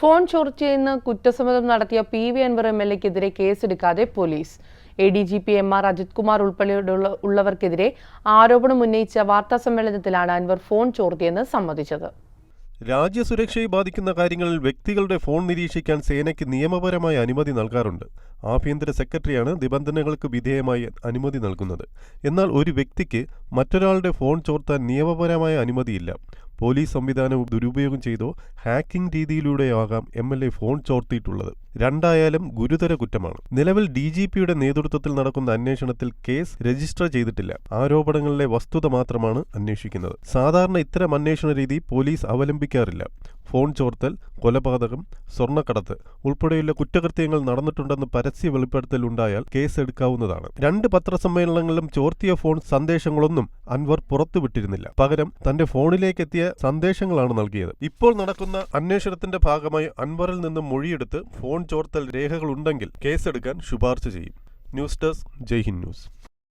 Phone ചോർച്ചയെന്ന് കുറ്റസമ്മതം നടത്തിയ P V Anvar M L എക്കെതിരെ കേസെടുക്കാതെ police. A D G P M R Ajith Kumar ഉൾപ്പെടെയുള്ള ഉള്ളവർക്കെതിരെ ആരോപണം ഉന്നയിച്ച വാർത്താ സമ്മേളനത്തിലാണ് അൻവർ ഫോൺ ചോർത്തിയെന്ന് സമ്മതിച്ചത്. രാജ്യസുരക്ഷയെ ബാധിക്കുന്ന കാര്യങ്ങളിൽ വ്യക്തികളുടെ ഫോൺ നിരീക്ഷിക്കാൻ സേനയ്ക്ക് നിയമപരമായ അനുമതി നൽകാറുണ്ട്. ആഭ്യന്തര സെക്രട്ടറിയാണ് നിബന്ധനകൾക്ക് വിധേയമായി അനുമതി നൽകുന്നത്. എന്നാൽ ഒരു വ്യക്തിക്ക് മറ്റൊരാളുടെ ഫോൺ ചോർത്താൻ നിയമപരമായ അനുമതിയില്ല. പോലീസ് സംവിധാനം ദുരുപയോഗം ചെയ്തോ ഹാക്കിംഗ് രീതിയിലൂടെയാകാം എം എൽ എ ഫോൺ ചോർത്തിയിട്ടുള്ളത്. രണ്ടായാലും ഗുരുതര കുറ്റമാണ്. നിലവിൽ ഡി ജി പിയുടെ നേതൃത്വത്തിൽ നടക്കുന്ന അന്വേഷണത്തിൽ കേസ് രജിസ്റ്റർ ചെയ്തിട്ടില്ല. ആരോപണങ്ങളിലെ വസ്തുത മാത്രമാണ് അന്വേഷിക്കുന്നത്. സാധാരണ ഇത്തരം അന്വേഷണ രീതി പോലീസ് അവലംബിക്കാറില്ല. ഫോൺ ചോർത്തൽ കൊലപാതകം സ്വർണക്കടത്ത് ഉൾപ്പെടെയുള്ള കുറ്റകൃത്യങ്ങൾ നടന്നിട്ടുണ്ടെന്ന് പരസ്യ വെളിപ്പെടുത്തൽ ഉണ്ടായാൽ കേസ് എടുക്കാവുന്നതാണ് രണ്ട് പത്രസമ്മേളനങ്ങളിലും ചോർത്തിയ ഫോൺ സന്ദേശങ്ങളൊന്നും അൻവർ പുറത്തുവിട്ടിരുന്നില്ല. പകരം തന്റെ ഫോണിലേക്കെത്തിയ സന്ദേശങ്ങളാണ് നൽകിയത്. ഇപ്പോൾ നടക്കുന്ന അന്വേഷണത്തിന്റെ ഭാഗമായി അൻവറിൽ നിന്ന് മൊഴിയെടുത്ത് ഫോൺ ചോർത്തൽ രേഖകളുണ്ടെങ്കിൽ കേസെടുക്കാൻ ശുപാർശ ചെയ്യും. News desk Jaihind news.